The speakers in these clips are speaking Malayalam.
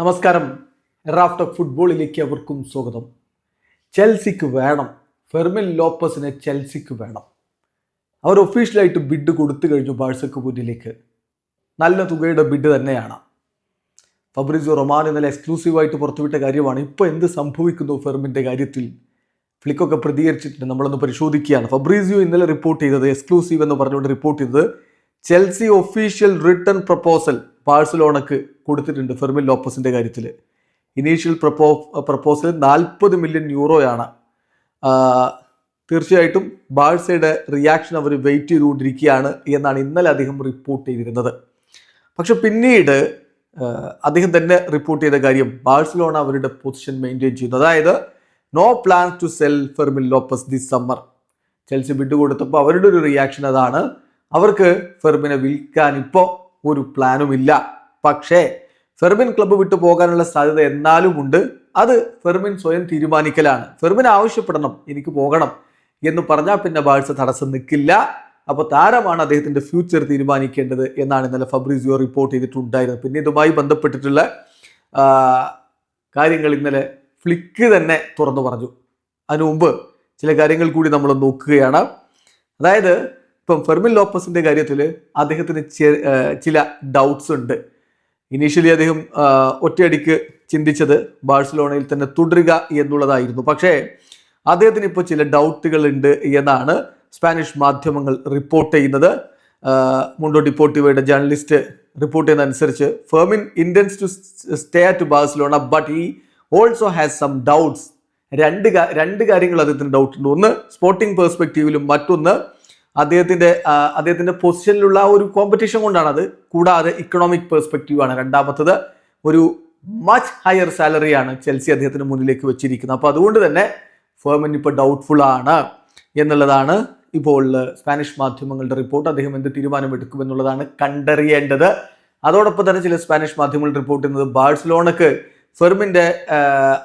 നമസ്കാരം. റാഫ്റ്റ് ഓഫ് ഫുട്ബോളിലേക്ക് അവർക്കും സ്വാഗതം. ചെൽസിക്ക് വേണം. ഫെർമിൻ ലോപ്പസിനെ ചെൽസിക്ക് വേണം. അവർ ഒഫീഷ്യലായിട്ട് ബിഡ് കൊടുത്തു കഴിഞ്ഞു ബാഴ്സക്ക് മുന്നിലേക്ക്. നല്ല തുകയുടെ ബിഡ് തന്നെയാണ്. ഫബ്രിസോ റൊമാൻ ഇന്നലെ എക്സ്ക്ലൂസീവായിട്ട് പുറത്തുവിട്ട കാര്യമാണ്. ഇപ്പോൾ എന്ത് സംഭവിക്കുന്നു ഫെർമിന്റെ കാര്യത്തിൽ? ഫ്ലിക്കൊക്കെ പ്രതികരിച്ചിട്ടുണ്ട്. നമ്മളൊന്ന് പരിശോധിക്കുകയാണ്. ഫബ്രീസിയോ ഇന്നലെ റിപ്പോർട്ട് ചെയ്തത് എക്സ്ക്ലൂസീവ് എന്ന് പറഞ്ഞുകൊണ്ട് റിപ്പോർട്ട് ചെയ്തത് ചെൽസി ഒഫീഷ്യൽ റിട്ടേൺ പ്രപ്പോസൽ ബാഴ്സലോണക്ക് കൊടുത്തിട്ടുണ്ട് ഫെർമിൻ ലോപ്പസിന്റെ കാര്യത്തിൽ ഇനീഷ്യൽ പ്രപ്പോ പ്രപ്പോസൽ നാൽപ്പത് മില്യൺ യൂറോയാണ്. തീർച്ചയായിട്ടും ബാഴ്സയുടെ റിയാക്ഷൻ അവർ വെയിറ്റ് ചെയ്തുകൊണ്ടിരിക്കുകയാണ് എന്നാണ് ഇന്നലെ അദ്ദേഹം റിപ്പോർട്ട് ചെയ്തിരുന്നത്. പക്ഷെ പിന്നീട് അദ്ദേഹം തന്നെ റിപ്പോർട്ട് ചെയ്ത കാര്യം ബാഴ്സലോണ അവരുടെ പൊസിഷൻ മെയിന്റെയിൻ ചെയ്യുന്നു. അതായത് no plan to sell Fermin Lopez this summer. Chelsea bid കൊടുത്തപ്പോൾ അവരുടെ ഒരു റിയാക്ഷൻ അതാണ് അവർക്ക് ഫെർബിനെ വിൽക്കാൻ ഇപ്പോൾ ഒരു പ്ലാനും ഇല്ല പക്ഷേ ഫെർമിൻ ക്ലബ്ബ് വിട്ടു പോകാനുള്ള സാധ്യത എന്നാലും ഉണ്ട് അത് ഫെർമിൻ സ്വയം തീരുമാനിക്കലാണ്. ഫെർമിൻ ആവശ്യപ്പെടണം എനിക്ക് പോകണം എന്ന് പറഞ്ഞാൽ പിന്നെ ബാഴ്സ തടസ്സം നിൽക്കില്ല. അപ്പോൾ താരമാണ് അദ്ദേഹത്തിന്റെ ഫ്യൂച്ചർ തീരുമാനിക്കേണ്ടത് എന്നാണ് ഇന്നലെ ഫബ്രീസിയോ റിപ്പോർട്ട് ചെയ്തിട്ടുണ്ടായിരുന്നത്. പിന്നെ ഇതുമായി ബന്ധപ്പെട്ടിട്ടുള്ള കാര്യങ്ങൾ ഇന്നലെ ഫ്ലിക്ക് തന്നെ തുറന്നു പറഞ്ഞു. അതിനു മുമ്പ് ചില കാര്യങ്ങൾ കൂടി നമ്മൾ നോക്കുകയാണ്. അതായത് ഇപ്പം ഫെർമിൻ ലോപ്പസിന്റെ കാര്യത്തിൽ അദ്ദേഹത്തിന് ചില ഡൗട്ട്സ് ഉണ്ട്. ഇനീഷ്യലി അദ്ദേഹം ഒറ്റയടിക്ക് ചിന്തിച്ചത് ബാഴ്സലോണയിൽ തന്നെ തുടരുക എന്നുള്ളതായിരുന്നു. പക്ഷേ അദ്ദേഹത്തിന് ഇപ്പോൾ ചില ഡൗട്ടുകൾ ഉണ്ട് എന്നാണ് സ്പാനിഷ് മാധ്യമങ്ങൾ റിപ്പോർട്ട് ചെയ്യുന്നത്. മുണ്ടോ ഡിപ്പോർട്ടിവയുടെ ജേർണലിസ്റ്റ് റിപ്പോർട്ട് ചെയ്യുന്ന അനുസരിച്ച് Fermin intends to stay to Barcelona but he also has some doubts രണ്ട് രണ്ട് കാര്യങ്ങൾ അദ്ദേഹത്തിന് ഡൗട്ട് ഉണ്ട്. ഒന്ന് സ്പോർട്ടിംഗ് പെർസ്പെക്റ്റീവിലും മറ്റൊന്ന് അദ്ദേഹത്തിന്റെ അദ്ദേഹത്തിന്റെ പൊസിഷനിലുള്ള ഒരു കോമ്പറ്റീഷൻ അത്. കൂടാതെ ഇക്കണോമിക് പെർസ്പെക്റ്റീവ് ആണ് രണ്ടാമത്തത്. ഒരു മച്ച് ഹയർ സാലറിയാണ് ചെൽസി അദ്ദേഹത്തിന് മുന്നിലേക്ക് വെച്ചിരിക്കുന്നത്. അപ്പോൾ അതുകൊണ്ട് തന്നെ ഫേമൻ ഇപ്പോൾ ഡൗട്ട്ഫുൾ ആണ് എന്നുള്ളതാണ് ഇപ്പോൾ സ്പാനിഷ് മാധ്യമങ്ങളുടെ റിപ്പോർട്ട് അദ്ദേഹം എന്ത് തീരുമാനമെടുക്കും എന്നുള്ളതാണ് കണ്ടറിയേണ്ടത്. അതോടൊപ്പം തന്നെ ചില സ്പാനിഷ് മാധ്യമങ്ങൾ റിപ്പോർട്ട് ചെയ്യുന്നത് ബാഴ്സലോണക്ക് ഫെർമിന്റെ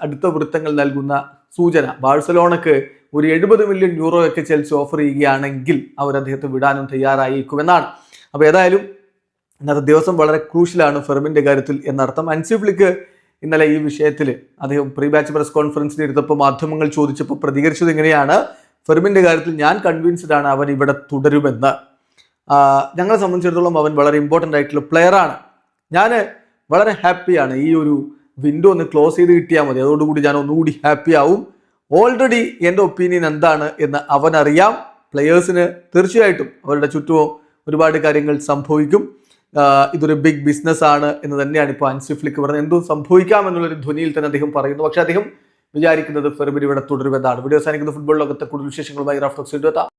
അടുത്ത വൃത്തങ്ങൾ നൽകുന്ന സൂചന. ബാഴ്സലോണക്ക് ഒരു എഴുപത് മില്യൺ യൂറോയൊക്കെ ചെൽസി ഓഫർ ചെയ്യുകയാണെങ്കിൽ അവർ അദ്ദേഹത്തെ വിടാനും തയ്യാറായിരിക്കുമെന്നാണ് അപ്പോൾ ഏതായാലും ഇന്നത്തെ ദിവസം വളരെ ക്രൂഷ്യലാണ് ഫെർമിന്റെ കാര്യത്തിൽ എന്നർത്ഥം. അൻസിഫ്ലിക്ക് ഇന്നലെ ഈ വിഷയത്തിൽ അദ്ദേഹം പ്രീ ബാച്ച് പ്രസ് കോൺഫറൻസിൽ ഇരുന്നപ്പോൾ മാധ്യമങ്ങൾ ചോദിച്ചപ്പോൾ പ്രതികരിച്ചത് ഇങ്ങനെയാണ്. ഫെർമിന്റെ കാര്യത്തിൽ ഞാൻ കൺവിൻസ്ഡ് ആണ് അവൻ ഇവിടെ തുടരുമെന്ന്. ഞങ്ങളെ സംബന്ധിച്ചിടത്തോളം അവൻ വളരെ ഇമ്പോർട്ടന്റ് ആയിട്ടുള്ള പ്ലെയറാണ് ഞാൻ വളരെ ഹാപ്പിയാണ് ഈ ഒരു വിൻഡോ ഒന്ന് ക്ലോസ് ചെയ്ത് കിട്ടിയാൽ മതി. അതോടുകൂടി ഞാൻ ഒന്നുകൂടി ഹാപ്പി ആവും. ഓൾറെഡി എന്റെ ഒപ്പീനിയൻ എന്താണ് എന്ന് അവനറിയാം. പ്ലെയേഴ്സിന് തീർച്ചയായിട്ടും അവരുടെ ചുറ്റുമോ ഒരുപാട് കാര്യങ്ങൾ സംഭവിക്കും. ഇതൊരു ബിഗ് ബിസിനസ് ആണ് എന്ന് തന്നെയാണ് ഇപ്പോൾ അൻസിഫ്ലിക്ക് പറഞ്ഞത്. എന്തും സംഭവിക്കാം എന്നുള്ളൊരു ധ്വനിയിൽ തന്നെ അദ്ദേഹം പറയുന്നു. പക്ഷേ അദ്ദേഹം വിചാരിക്കുന്നത് ഫെർമിൽ ഇവിടെ തുടരുമെന്നാണ്. വീഡിയോ സാധിക്കുന്നത് ഫുട്ബോൾ ലോകത്തെ കൂടുതൽ വിശേഷങ്ങളുമായി റാഫ്റ്റോക്സ് എത്താം.